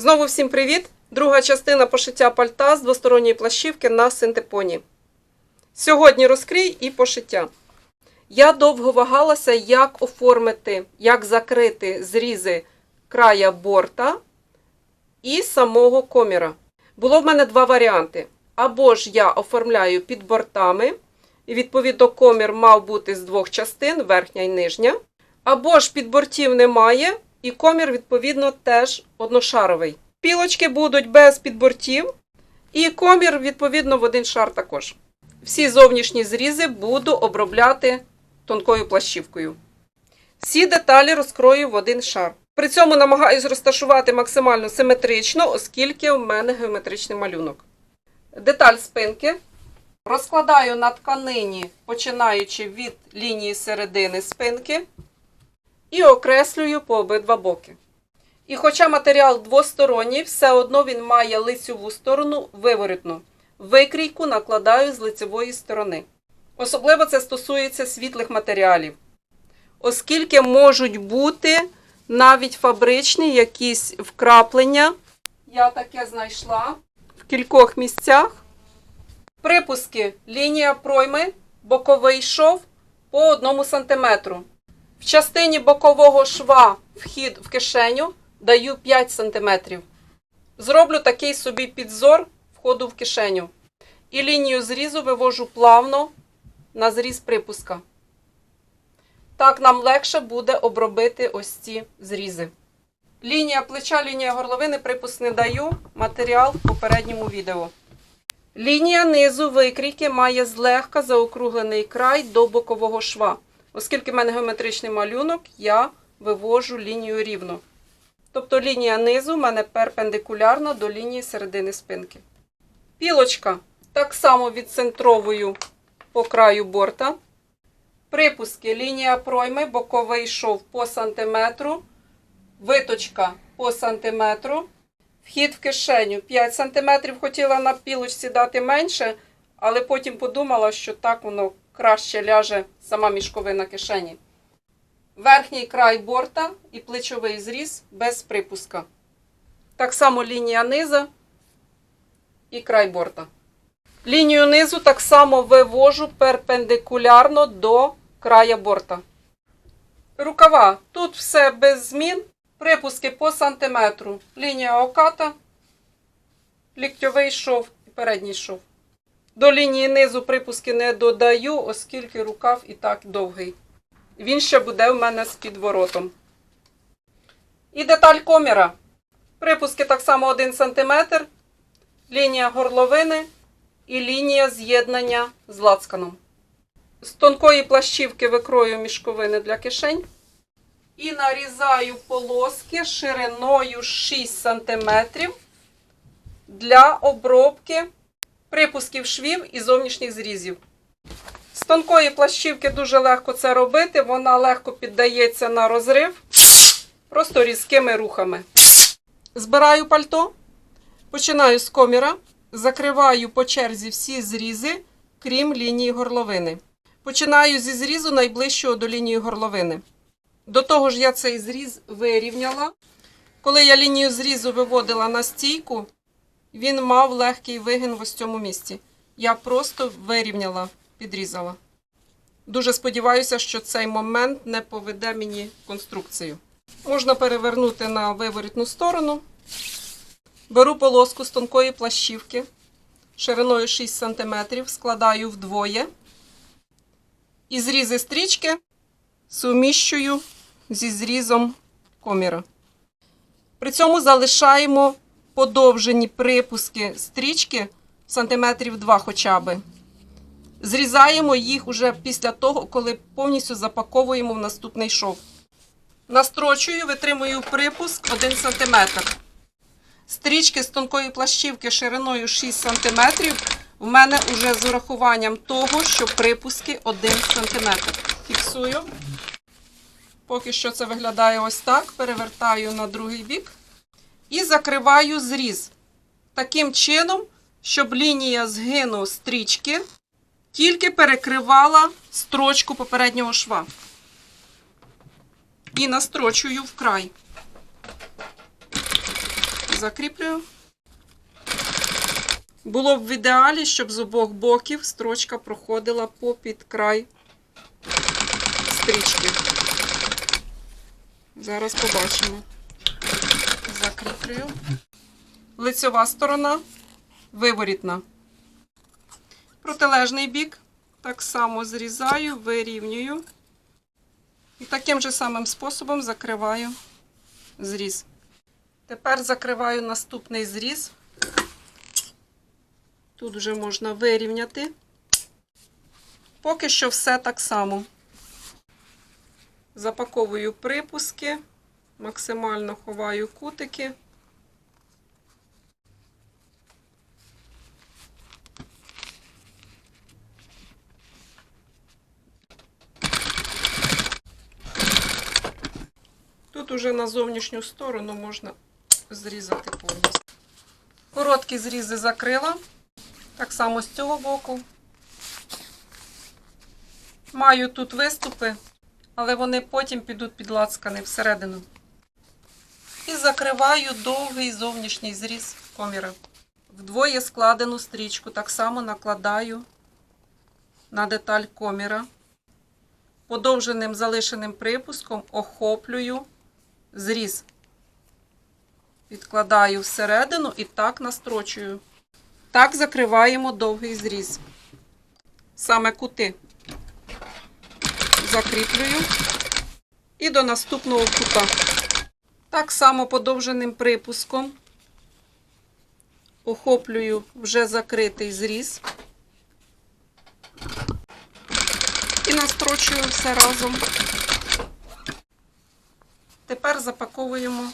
Знову всім привіт! Друга частина пошиття пальта з двосторонньої плащівки на синтепоні. Сьогодні розкрій і пошиття. Я довго вагалася, як оформити, як закрити зрізи края борта і самого коміра. Було в мене два варіанти. Або ж я оформляю під бортами, і відповідно комір мав бути з двох частин, верхня і нижня. Або ж під бортів немає, і комір, відповідно, теж одношаровий. Пілочки будуть без підбортів, і комір, відповідно, в один шар також. Всі зовнішні зрізи буду обробляти тонкою плащівкою. Всі деталі розкрою в один шар. При цьому намагаюсь розташувати максимально симетрично, оскільки в мене геометричний малюнок. Деталь спинки розкладаю на тканині, починаючи від лінії середини спинки, і окреслюю по обидва боки. І хоча матеріал двосторонній, все одно він має лицьову сторону виворітну. Викрійку накладаю з лицевої сторони. Особливо це стосується світлих матеріалів, оскільки можуть бути навіть фабричні якісь вкраплення. Я таке знайшла в кількох місцях. Припуски лінія пройми, боковий шов по 1 см. В частині бокового шва вхід в кишеню даю 5 см. Зроблю такий собі підзор входу в кишеню. І лінію зрізу вивожу плавно на зріз припуска. Так нам легше буде обробити ось ці зрізи. Лінія плеча, лінія горловини припуск не даю. Матеріал в попередньому відео. Лінія низу викрійки має злегка заокруглений край до бокового шва. Оскільки в мене геометричний малюнок, я вивожу лінію рівно. Тобто лінія низу в мене перпендикулярна до лінії середини спинки. Пілочка так само відцентровую по краю борта. Припуски лінія пройми, боковий шов по сантиметру, виточка по сантиметру. Вхід в кишеню 5 см. Хотіла на пілочці дати менше, але потім подумала, що так воно краще ляже сама мішковина кишені. Верхній край борта і плечовий зріз без припуска. Так само лінія низа і край борта. Лінію низу так само вивожу перпендикулярно до края борта. Рукава. Тут все без змін. Припуски по сантиметру. Лінія оката, ліктьовий шов і передній шов. До лінії низу припуски не додаю, оскільки рукав і так довгий. Він ще буде в мене з підворотом. І деталь коміра. Припуски так само 1 см, лінія горловини і лінія з'єднання з лацканом. З тонкої плащівки викрою мішковини для кишень. І нарізаю полоски шириною 6 см для обробки припусків швів і зовнішніх зрізів. З тонкої плащівки дуже легко це робити, вона легко піддається на розрив, просто різкими рухами. Збираю пальто, починаю з коміра, закриваю по черзі всі зрізи, крім лінії горловини. Починаю зі зрізу найближчого до лінії горловини. До того ж, я цей зріз вирівняла. Коли я лінію зрізу виводила на стійку, він мав легкий вигин в ось цьому місці. Я просто вирівняла, підрізала. Дуже сподіваюся, що цей момент не поведе мені конструкцію. Можна перевернути на виворітну сторону. Беру полоску з тонкої плащівки шириною 6 см, складаю вдвоє. І зрізи стрічки суміщую зі зрізом коміра. При цьому залишаємо подовжені припуски стрічки сантиметрів 2 хоча би. Зрізаємо їх уже після того, коли повністю запаковуємо в наступний шов. Настрочую, витримую припуск 1 см. Стрічки з тонкої плащівки шириною 6 см в мене вже з урахуванням того, що припуски 1 см. Фіксую. Поки що це виглядає ось так. Перевертаю на другий бік і закриваю зріз. Таким чином, щоб лінія згину стрічки тільки перекривала строчку попереднього шва. І настрочую вкрай. закріплюю. Було б в ідеалі, щоб з обох боків строчка проходила попід край стрічки. Зараз побачимо. Закріплюю. Лицьова сторона, виворітна. Протилежний бік. Так само зрізаю, вирівнюю. І таким же самим способом закриваю зріз. Тепер закриваю наступний зріз. Тут вже можна вирівняти. Поки що все так само. Запаковую припуски, максимально ховаю кутики. Тут уже на зовнішню сторону можна зрізати повністю. Короткі зрізи закрила. Так само з цього боку. Маю тут виступи, але вони потім підуть під лацкани всередину. І закриваю довгий зовнішній зріз коміра. Вдвоє складену стрічку так само накладаю на деталь коміра. Подовженим залишеним припуском охоплюю зріз. Відкладаю всередину і так настрочую. Так закриваємо довгий зріз. Саме кути. Закріплюю. І до наступного кута. Так само подовженим припуском охоплюю вже закритий зріз. І настрочую все разом. Тепер запаковуємо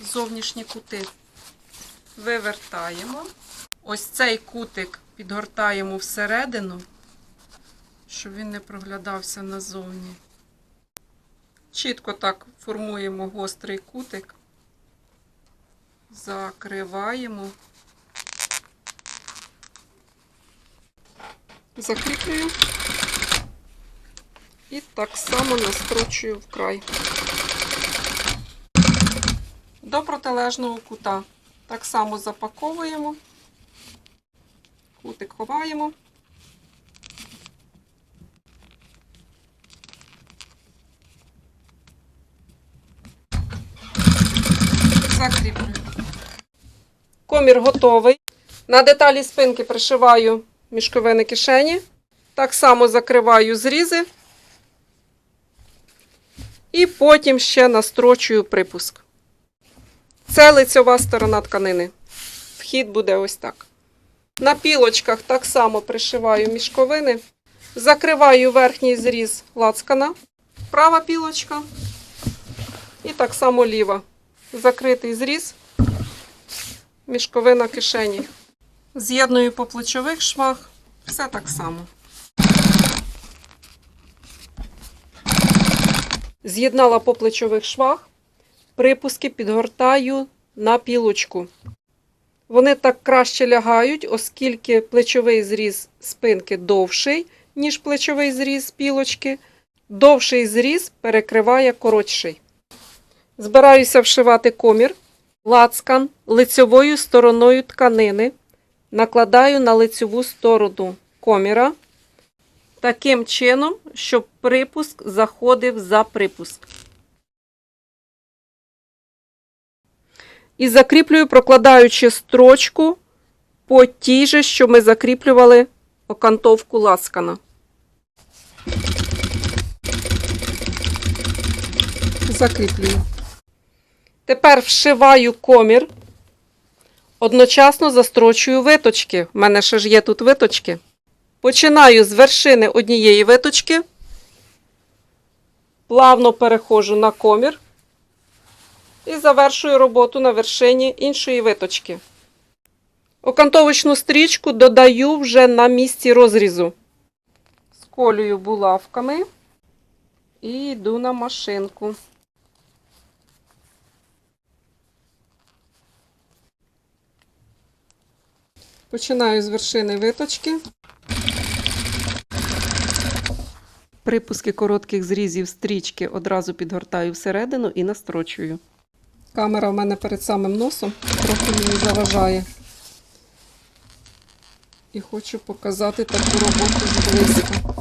зовнішні кути. Вивертаємо. Ось цей кутик підгортаємо всередину, щоб він не проглядався назовні. Чітко так формуємо гострий кутик, закриваємо, закріплюю і так само настрочую в край. До протилежного кута так само запаковуємо, кутик ховаємо. Закріплюю. Комір готовий. На деталі спинки пришиваю мішковини кишені. Так само закриваю зрізи. І потім ще настрочую припуск. Це лицьова сторона тканини. Вхід буде ось так. На пілочках так само пришиваю мішковини. Закриваю верхній зріз лацкана. Права пілочка. І так само ліва. Закритий зріз. Мішковина кишені. З'єдную по плечових швах. Все так само. З'єднала по плечових швах. Припуски підгортаю на пілочку. Вони так краще лягають, оскільки плечовий зріз спинки довший, ніж плечовий зріз пілочки. Довший зріз перекриває коротший. Збираюся вшивати комір, лацкан лицьовою стороною тканини. Накладаю на лицьову сторону коміра таким чином, щоб припуск заходив за припуск. І закріплюю, прокладаючи строчку по тій же, що ми закріплювали окантовку ласкана. Закріплюю. Тепер вшиваю комір. Одночасно застрочую виточки. У мене ще ж є тут виточки. Починаю з вершини однієї виточки. Плавно переходжу на комір і завершую роботу на вершині іншої виточки. Окантовочну стрічку додаю вже на місці розрізу. Сколюю булавками і йду на машинку. Починаю з вершини виточки. Припуски коротких зрізів стрічки одразу підгортаю всередину і настрочую. Камера в мене перед самим носом, трохи мені заважає. І хочу показати таку роботу зблизька.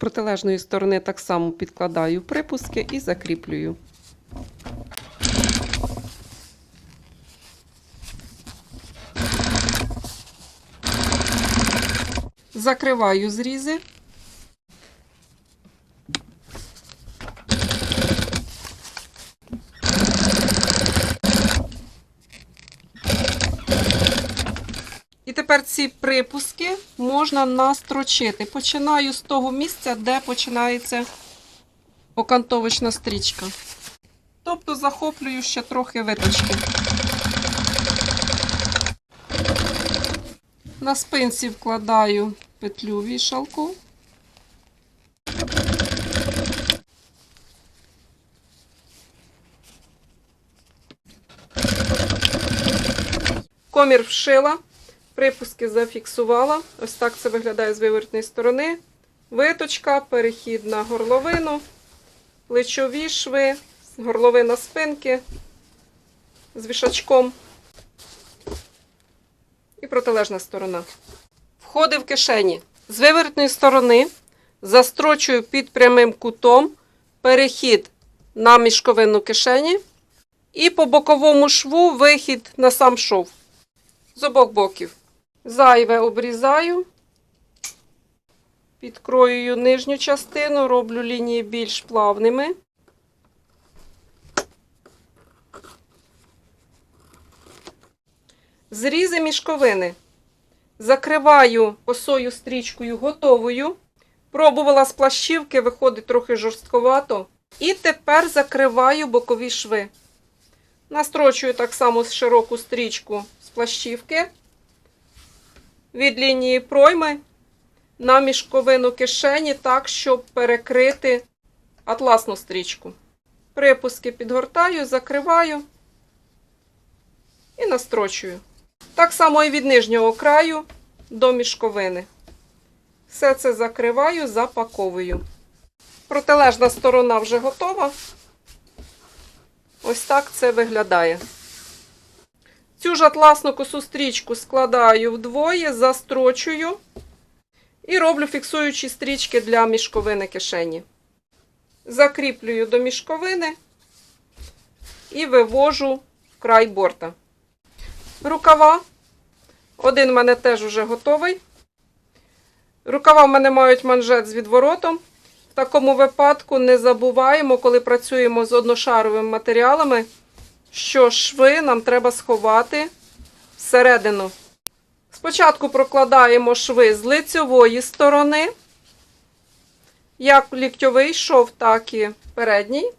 Протилежної сторони так само підкладаю припуски і закріплюю. Закриваю зрізи. Тепер ці припуски можна настрочити. Починаю з того місця, де починається окантовочна стрічка. Тобто захоплюю ще трохи виточки. На спинці вкладаю петлю вішалку. Комір вшила, припуски зафіксувала. Ось так це виглядає з вивертної сторони. Виточка, перехід на горловину, плечові шви, горловина спинки з вішачком і протилежна сторона. Входи в кишені. З вивертної сторони застрочую під прямим кутом перехід на мішковину кишені і по боковому шву вихід на сам шов з обох боків. Зайве обрізаю, підкроюю нижню частину, роблю лінії більш плавними. Зрізи мішковини. Закриваю косою стрічкою готовою. Пробувала з плащівки, виходить трохи жорстковато. І тепер закриваю бокові шви. Настрочую так само широку стрічку з плащівки від лінії пройми на мішковину кишені, так, щоб перекрити атласну стрічку. Припуски підгортаю, закриваю і настрочую. Так само і від нижнього краю до мішковини. Все це закриваю, запаковую. Протилежна сторона вже готова. Ось так це виглядає. Цю ж атласну косу стрічку складаю вдвоє, застрочую і роблю фіксуючі стрічки для мішковини кишені. Закріплюю до мішковини і вивожу край борта. Рукава. Один в мене теж вже готовий. Рукава в мене мають манжет з відворотом. В такому випадку не забуваємо, коли працюємо з одношаровими матеріалами, що шви нам треба сховати всередину. Спочатку прокладаємо шви з лицьової сторони, як ліктьовий шов, так і передній.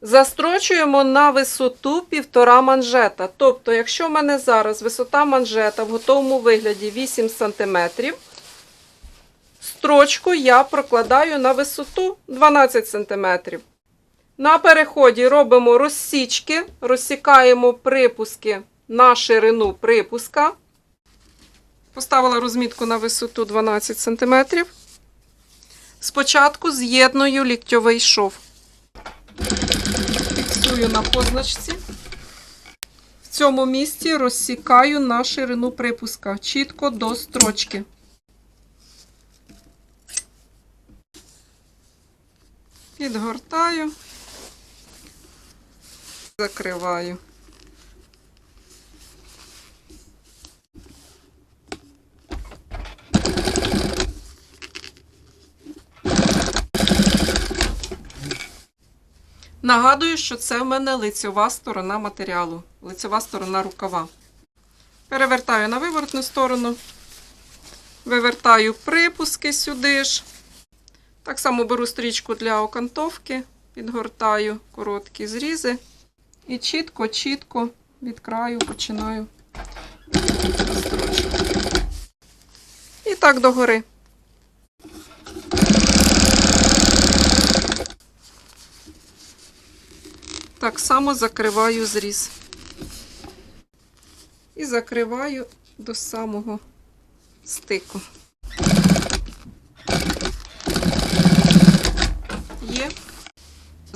Застрочуємо на висоту півтора манжета. Тобто, якщо в мене зараз висота манжета в готовому вигляді 8 см, строчку я прокладаю на висоту 12 см. На переході робимо розсічки, розсікаємо припуски на ширину припуска. Поставила розмітку на висоту 12 см. Спочатку з'єдную ліктьовий шов. Фіксую на позначці. В цьому місці розсікаю на ширину припуска чітко до строчки. Підгортаю, закриваю. Нагадую, що це в мене лицьова сторона матеріалу, лицьова сторона рукава. Перевертаю на виворотну сторону, вивертаю припуски сюди ж. Так само беру стрічку для окантовки, підгортаю короткі зрізи і чітко-чітко від краю починаю розстрочувати. І так догори. Так само закриваю зріз. І закриваю до самого стику.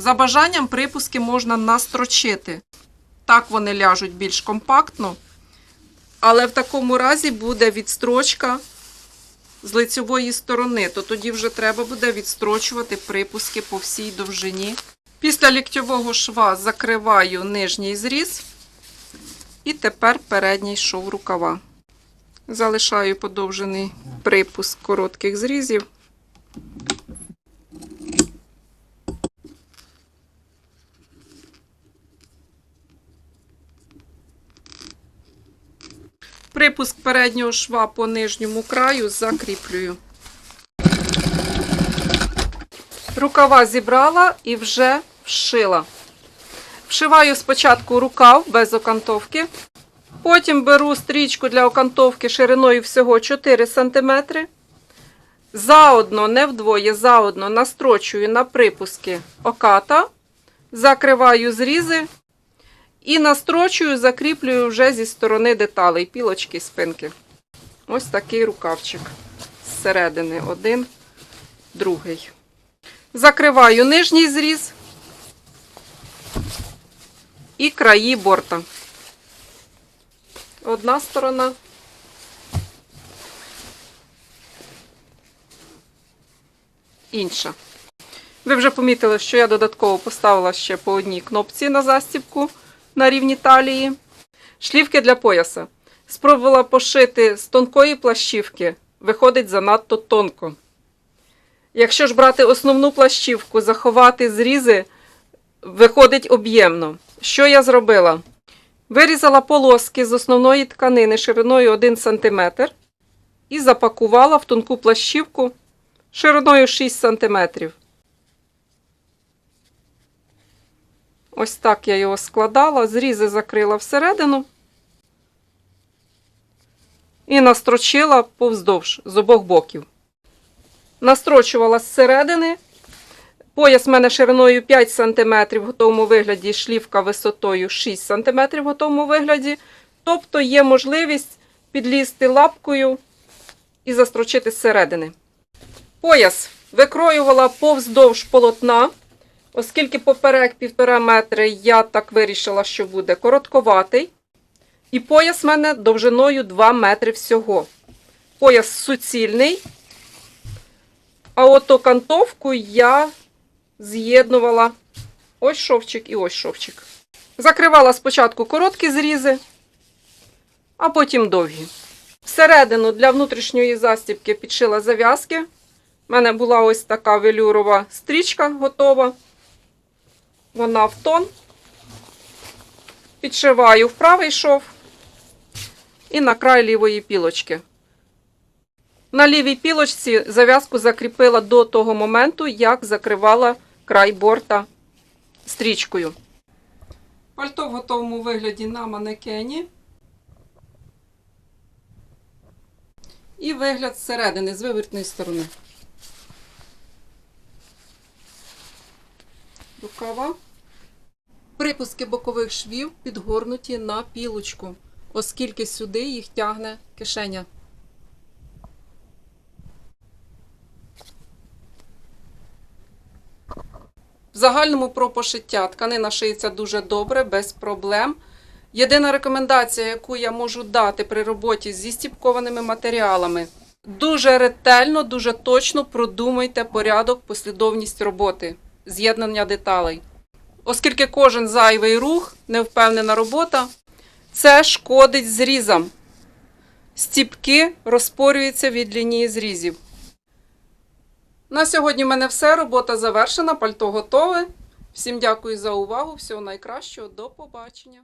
За бажанням припуски можна настрочити. Так вони ляжуть більш компактно. Але в такому разі буде відстрочка з лицьової сторони, то тоді вже треба буде відстрочувати припуски по всій довжині. Після ліктьового шва закриваю нижній зріз і тепер передній шов рукава. Залишаю подовжений припуск коротких зрізів. Припуск переднього шва по нижньому краю закріплюю. Рукава зібрала і вже вшила. Вшиваю спочатку рукав без окантовки. Потім беру стрічку для окантовки шириною всього 4 см. Заодно, не вдвоє, заодно настрочую на припуски оката, закриваю зрізи і настрочую, закріплюю вже зі сторони деталей, пілочки спинки. Ось такий рукавчик. Зсередини один, другий. Закриваю нижній зріз і краї борта. Одна сторона. Інша. Ви вже помітили, що я додатково поставила ще по одній кнопці на застібку на рівні талії. Шлівки для пояса. Спробувала пошити з тонкої плащівки, виходить занадто тонко. Якщо ж брати основну плащівку, заховати зрізи, виходить об'ємно. Що я зробила? Вирізала полоски з основної тканини шириною 1 см і запакувала в тонку плащівку шириною 6 см. Ось так я його складала, зрізи закрила всередину і настрочила повздовж з обох боків. Настрочувала зсередини. Пояс в мене шириною 5 см в готовому вигляді, шлівка висотою 6 см в готовому вигляді. Тобто є можливість підлізти лапкою і застрочити зсередини. Пояс викроювала повздовж полотна. Оскільки поперек півтора метри, я так вирішила, що буде коротковатий. І пояс в мене довжиною 2 метри всього. Пояс суцільний. А от окантовку я з'єднувала ось шовчик і ось шовчик. Закривала спочатку короткі зрізи, а потім довгі. Всередину для внутрішньої застібки підшила зав'язки. У мене була ось така велюрова стрічка готова. Вона в тон. Підшиваю в правий шов і на край лівої пілочки. На лівій пілочці зав'язку закріпила до того моменту, як закривала край борта стрічкою. Пальто в готовому вигляді на манекені. І вигляд зсередини, з вивертної сторони. Рукава. Припуски бокових швів підгорнуті на пілочку, оскільки сюди їх тягне кишеня. В загальному про пошиття тканина шиється дуже добре, без проблем. Єдина рекомендація, яку я можу дати при роботі зі стіпкованими матеріалами, дуже ретельно, дуже точно продумайте порядок, послідовність роботи, з'єднання деталей. Оскільки кожен зайвий рух, невпевнена робота, це шкодить зрізам. Стіпки розпорюються від лінії зрізів. На сьогодні в мене все. Робота завершена, пальто готове. Всім дякую за увагу. Всього найкращого. До побачення.